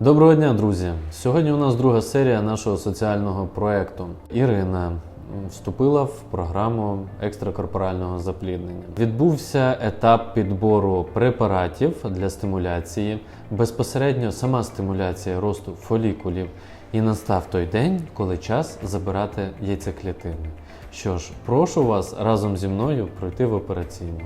Доброго дня, друзі! Сьогодні у нас друга серія нашого соціального проекту. Ірина вступила в програму екстракорпорального запліднення. Відбувся етап підбору препаратів для стимуляції, безпосередньо сама стимуляція росту фолікулів. І настав той день, коли час забирати яйцеклітини. Що ж, прошу вас разом зі мною пройти в операційну.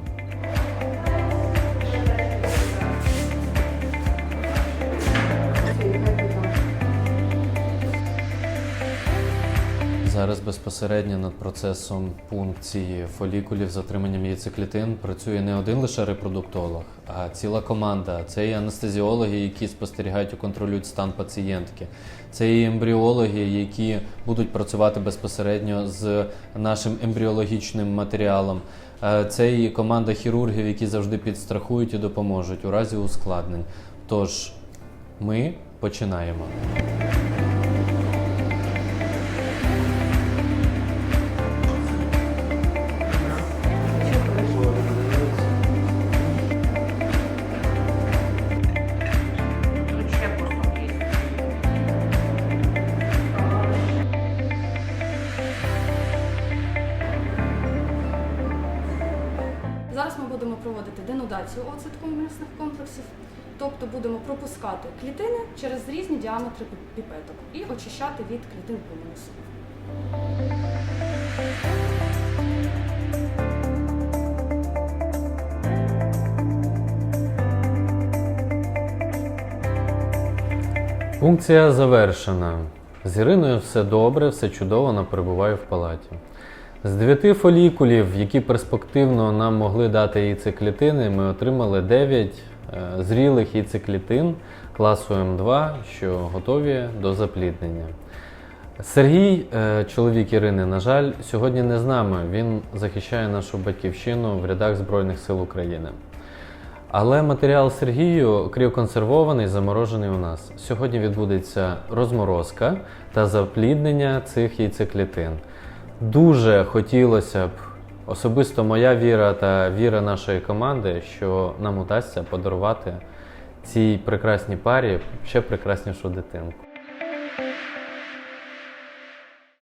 Зараз безпосередньо над процесом пункції фолікулів з отриманням яйцеклітин працює не один лише репродуктолог, а ціла команда. Це і анестезіологи, які спостерігають і контролюють стан пацієнтки. Це і ембріологи, які будуть працювати безпосередньо з нашим ембріологічним матеріалом. Е, Це і команда хірургів, які завжди підстрахують і допоможуть у разі ускладнень. Тож ми починаємо. Зараз ми будемо проводити денудацію оцетку м'ясних комплексів, тобто будемо пропускати клітини через різні діаметри піпеток і очищати від клітин пумінусу. Функція завершена. З Іриною все добре, все чудово, вона перебуває в палаті. З дев'яти фолікулів, які перспективно нам могли дати яйцеклітини, ми отримали 9 е, зрілих яйцеклітин класу М2, що готові до запліднення. Сергій, е, чоловік Ірини, на жаль, сьогодні не з нами. Він захищає нашу батьківщину в рядах Збройних сил України. Але матеріал Сергію кріоконсервований, заморожений у нас. Сьогодні відбудеться розморозка та запліднення цих яйцеклітин. Дуже хотілося б, особисто моя віра та віра нашої команди, що нам удасться подарувати цій прекрасній парі ще прекраснішу дитинку.